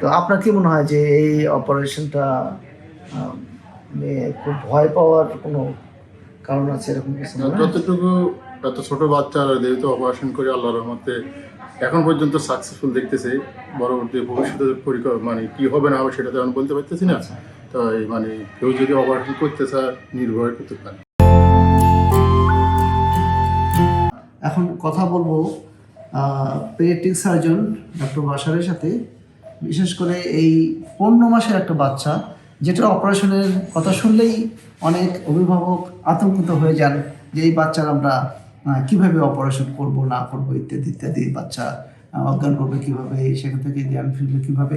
তো আপনার কি মনে হয় যে এই অপারেশনটা আহ, খুব ভয় পাওয়ার কোনো কারণ আছে এরকম কিছু মনে যতটুকু এত ছোট বাচ্চারা যেহেতু অপারেশন করে আল্লাহর রহমতে এখন পর্যন্ত সাকসেসফুল দেখতেছে। পরবর্তী ভবিষ্যতে পরিকল্পনা মানে কি হবে না হবে সেটা তো এখন বলতে পারতেছি না। তো এই মানে কেউ যদি অপারেশন করতে চায় নির্ভয় করতে পারে। এখন কথা বলব পেটিক সার্জন ডক্টর বাসারের সাথে। বিশেষ করে এই পনেরো মাসের একটা বাচ্চা, যেটা অপারেশনের কথা শুনলেই অনেক অভিভাবক আতঙ্কিত হয়ে যান যে এই বাচ্চার আমরা কীভাবে অপারেশন করব, না করব, ইত্যাদি ইত্যাদি বাচ্চা অজ্ঞান করবে কীভাবে, সেখান থেকে জ্ঞান ফিরবে কীভাবে,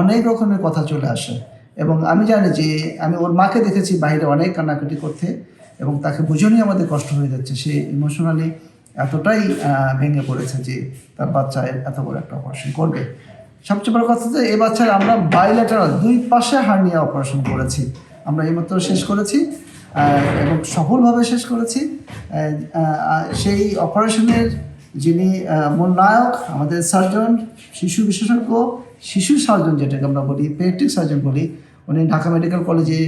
অনেক রকমের কথা চলে আসে। এবং আমি জানি যে আমি ওর মাকে দেখেছি বাইরে অনেক কান্নাকাটি করতে এবং তাকে বুঝেই আমাদের কষ্ট হয়ে যাচ্ছে। সে ইমোশনালি এতটাই ভেঙে পড়েছে যে তার বাচ্চা এত বড় একটা অপারেশন করবে। সবচেয়ে বড় কথা হচ্ছে এ বাচ্চার আমরা বাইলেটারাল দুই পাশে হার্নিয়া অপারেশন করেছি। আমরা এইমাত্র শেষ করেছি এবং সফলভাবে শেষ করেছি। সেই অপারেশনের যিনি মূল নায়ক আমাদের সার্জন শিশু বিশেষজ্ঞ, শিশু সার্জন যেটাকে আমরা বলি পেডিয়াট্রিক সার্জন বলি, উনি ঢাকা মেডিকেল কলেজে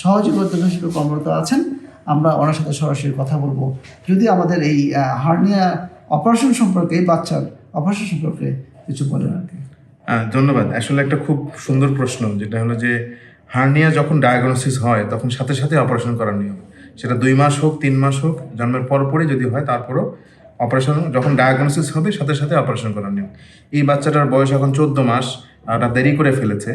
সহযোগী অধ্যক্ষ হিসেবে কর্মরত আছেন। আমরা ওনার সাথে সরাসরি কথা বলব। যদি আমাদের এই হার্নিয়া অপারেশন সম্পর্কে, এই বাচ্চার অপারেশন সম্পর্কে কিছু বলেন আর কি। ধন্যবাদ। আসলে একটা খুব সুন্দর প্রশ্ন, যেটা হলো যে হার্নিয়া যখন ডায়াগনোসিস হয়, তখন সাথে সাথে অপারেশন করার নিয়ম। সেটা দুই মাস হোক, তিন মাস হোক, জন্মের পরপরই যদি হয়, তারপরও অপারেশন যখন ডায়াগনোসিস হবে, সাথে সাথে অপারেশন করার নিয়ম। এই বাচ্চাটার বয়স এখন চোদ্দ মাস, ওটা দেরি করে ফেলেছে,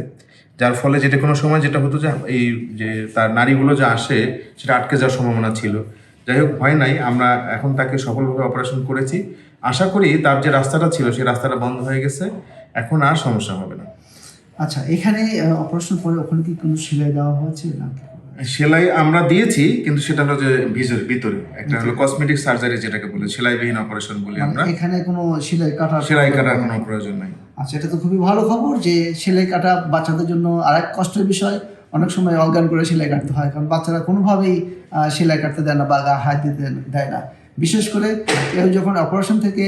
যার ফলে যেটা কোনো সময় যেটা হতো যে, এই যে তার নারীগুলো যে আসে, সেটা আটকে যাওয়ার সম্ভাবনা ছিল। যাই হোক, ভয় নাই, আমরা এখন তাকে সফলভাবে অপারেশন করেছি। আশা করি তার যে রাস্তাটা ছিল, সেই রাস্তাটা বন্ধ হয়ে গেছে। এখন আর সমস্যা হবে না। আচ্ছা এখানে অপারেশন পরে ওখানে কি কোনো সেলাই দেওয়া হয়েছে না? সেলাই আমরা দিয়েছি কিন্তু সেটা হলো যে ভিতরে ভিতরে। একটা হলো কসমেটিক সার্জারি যেটাকে বলে সেলাইবিহীন অপারেশন বলি আমরা। মানে এখানে কোনো সেলাই কাটা সেলাই কাটার কোনো প্রয়োজন নাই। আচ্ছা এটা তো খুবই ভালো খবর যে সেলাই কাটা বাচ্চাদের জন্য আরেক কষ্টের বিষয়। অনেক সময় অজ্ঞান করে সেলাই কাটতে হয় কারণ বাচ্চারা কোনোভাবেই সেলাই কাটতে দেয় না বা গা হাত দিতে দেয় না। বিশেষ করে কেউ যখন অপারেশন থেকে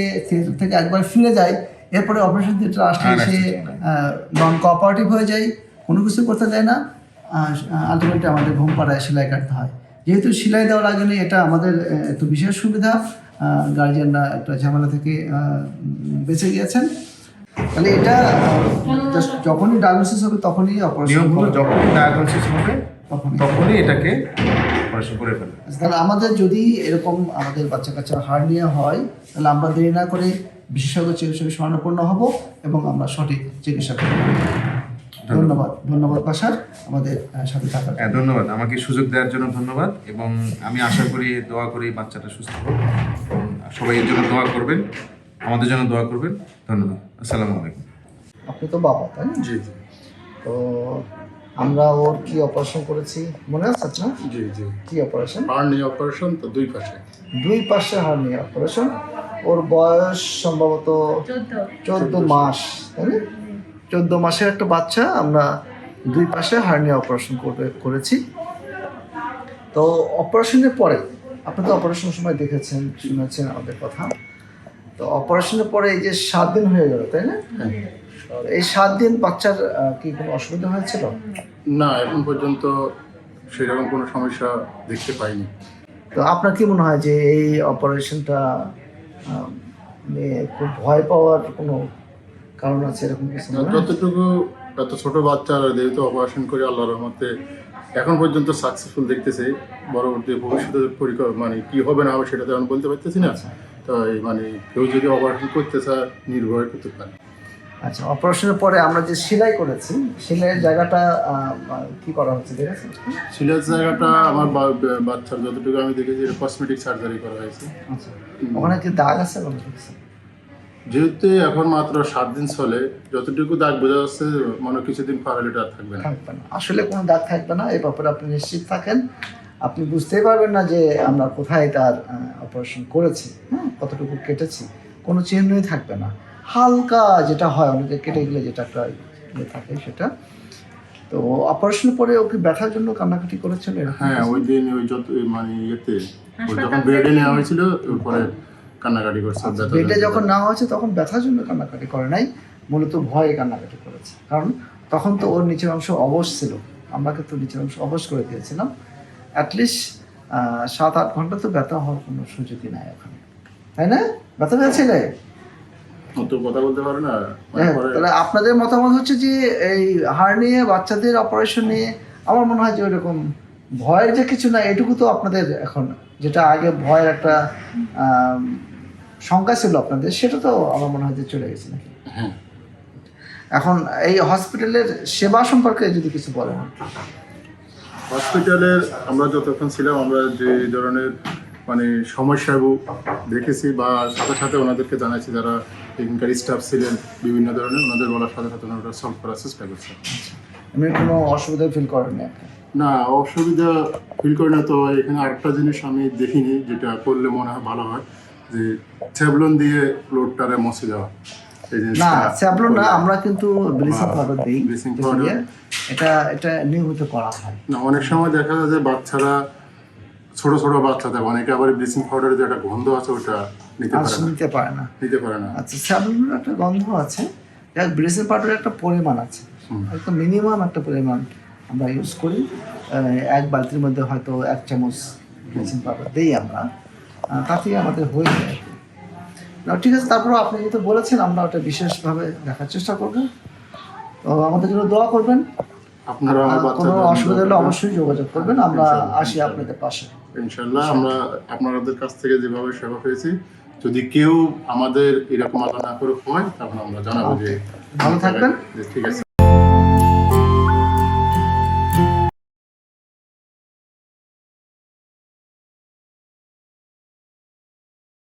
থেকে একবার ফিরে যায় এরপরে অপারেশন থিয়েটার আসলে সে নন কোঅপারেটিভ হয়ে যায় কোনো কিছু করতে দেয় না আলটিমেটলি আমাদের ঘুম পাড়ায় সেলাই কাটতে হয়। যেহেতু সেলাই দেওয়ার আগে নেই, এটা আমাদের একটু বিশেষ সুবিধা গার্জিয়ানরা একটা ঝামেলা থেকে বেঁচে গিয়েছেন। তাহলে এটা যখনই ডায়াগনোসিস হবে তখনই অপারেশন যখনই ডায়াগনোসিস হবে তখনই। তখনই এটাকে অপারেশন করে ফেলবে। আচ্ছা, তাহলে আমাদের যদি এরকম আমাদের বাচ্চা কাচ্চা হার্নিয়া হয় তাহলে আমরা দেরি না করে বিশেষজ্ঞ চিকিৎসকের স্বর্ণপূর্ণ হব এবং আমরা সঠিক চিকিৎসা করব। ধন্যবাদ। ধন্যবাদ বাসার আমাদের সাথে থাকার হ্যাঁ ধন্যবাদ। আমাকে সুযোগ দেওয়ার জন্য ধন্যবাদ এবং আমি আশা করি দোয়া করি বাচ্চাটা সুস্থ হোক। সবাই এর জন্য দোয়া করবেন। আমাদের জন্য দোয়া করবেন। ধন্যবাদ। আসসালামু আলাইকুম। আপনি তো বাবা তাই না? জি জি। তো আমরা ওর কি অপারেশন করেছি? মনে আছে না জি জি। কি অপারেশন? হার্নি অপারেশন তো দুই পাশে। দুই পাশে হার্নিয়া অপারেশন। ওর বয়স সম্ভবত চোদ্দ। মাস তাই না? চোদ্দ মাসের একটা বাচ্চা আমরা দুই পাশে হার্নিয়া অপারেশন করে করেছি। তো অপারেশনের পরে আপনি তো অপারেশনের সময় দেখেছেন শুনেছেন আমাদের কথা। তো অপারেশনের পরে এই যে সাত দিন হয়ে গেল তাই না? হ্যাঁ। এই সাত দিন বাচ্চার কি কোনো অসুবিধা হয়েছিল? না এখন পর্যন্ত সেরকম কোনো সমস্যা দেখতে পাইনি। তো আপনার কি মনে হয় যে এই অপারেশনটা খুব ভয় পাওয়ার কোনো কারণ আছে এরকম কিছু যতটুকু এত ছোট বাচ্চারা যেহেতু অপারেশন করে আল্লাহর রহমতে এখন পর্যন্ত সাকসেসফুল দেখতেছে। পরবর্তী ভবিষ্যতে পরিকল্পনা মানে কি হবে না হবে সেটা তো এখন বলতে পারতেছি না। তাই মানে কেউ যদি অপারেশন করতে চায় নির্ভয় করতে পারে। আচ্ছা অপারেশনের পরে আমরা যে সেলাই করেছি সেলাইয়ের জায়গাটা কি করা হচ্ছে দেখেছেন? সিলাস জায়গাটা আমার বাচ্চার যতটুকু আমি দেখেছি এটা কসমেটিক সার্জারি করা হয়েছে। আচ্ছা ওখানে কি দাগ আছে যেহেতু এখন মাত্র সাত দিন চলে যতটুকু দাগ বোঝা যাচ্ছে মনে কিছুদিন পর হলে এটা আর থাকবে না। থাকবে না। আসলে কোনো দাগ থাকবে না এই ব্যাপারে আপনি নিশ্চিত থাকেন। আপনি বুঝতেই পারবেন না যে আমরা কোথায় তার অপারেশন করেছি হ্যাঁ কতটুকু কেটেছি কোনো চিহ্নই থাকবে না। হালকা যেটা হয় অনেকে কেটে গেলে যেটা একটা ইয়ে থাকে সেটা। তো অপারেশন পরে ওকে ব্যথার জন্য কান্নাকাটি করেছিল হ্যাঁ ওই দিন ওই যত মানে ইয়েতে যখন বেডে নেওয়া হয়েছিল পরে কান্নাকাটি করছে ব্যথা বেডে যখন নেওয়া হয়েছে তখন ব্যথার জন্য কান্নাকাটি করে নাই মূলত ভয়ে কান্নাকাটি করেছে। কারণ তখন তো ওর নিচের অংশ অবশ ছিল আমরা কিন্তু নিচের অংশ অবশ করে দিয়েছিলাম। অ্যাটলিস্ট সাত আট ঘণ্টা তো ব্যথা হওয়ার কোনো সুযোগই নাই ওখানে। তাই না? ব্যথা পেয়েছিলে? তাহলে আপনাদের মতামত হচ্ছে যে এই হাড় নিয়ে বাচ্চাদের অপারেশন নিয়ে আমার মনে হয় যে ওইরকম ভয়ের যে কিছু না এটুকু তো আপনাদের এখন যেটা আগে ভয়ের একটা শঙ্কা ছিল আপনাদের সেটা তো আমার মনে হয় যে চলে গেছে নাকি? হ্যাঁ। এখন এই হসপিটালের সেবা সম্পর্কে যদি কিছু বলেন। হসপিটালের আমরা যতক্ষণ ছিলাম আমরা যে ধরনের মানে সমস্যাগুলো দেখেছি বা সাথে সাথে ওনাদেরকে জানাইছি যারা এখানকার স্টাফ ছিলেন বিভিন্ন ধরনের ওনাদের বলার সাথে সাথে ওনারা সলভ করার চেষ্টা করছে এমনি কোনো অসুবিধা ফিল করেন না না অসুবিধা ফিল করি না তো এখানে আরেকটা জিনিস আমি দেখিনি যেটা করলে মনে হয় ভালো হয় যে স্যাবলন দিয়ে ফ্লোরটারে দেওয়া। এই না জিনিসটা স্যাবলন না আমরা কিন্তু ব্লিচিং পাউডার দিই। এটা এটা নিয়মিত করা হয়। না অনেক সময় দেখা যায় যে বাচ্চারা ছোট ছোট বাচ্চা বাচ্চাদের অনেকে আবার ব্লিচিং পাউডারের যে একটা গন্ধ আছে ওটা নিতে পারে না। নিতে পারে না। নিতে পারে না। আচ্ছা স্যাবলনের একটা গন্ধ আছে যাক ব্লিচিং পাউডারের একটা পরিমাণ আছে। একদম মিনিমাম একটা পরিমাণ আমরা ইউজ করি। এক বালতির মধ্যে হয়তো এক চামচ ব্লিচিং পাউডার দিই আমরা। তাতেই আমাদের হয়ে যায়। না ঠিক আছে তারপর আপনি যেহেতু বলেছেন আমরা ওটা বিশেষভাবে দেখার চেষ্টা করব। তো আমাদের জন্য দোয়া করবেন। আপনারা কোনো অসুবিধা হলে অবশ্যই যোগাযোগ করবেন। আমরা আসি আপনাদের পাশে। ইনশাল্লাহ আমরা আপনাদের কাছ থেকে যেভাবে সেবা পেয়েছি যদি কেউ আমাদের এরকম আলাদা করে হয় তাহলে আমরা জানাব যে ভালো থাকবেন। ঠিক আছে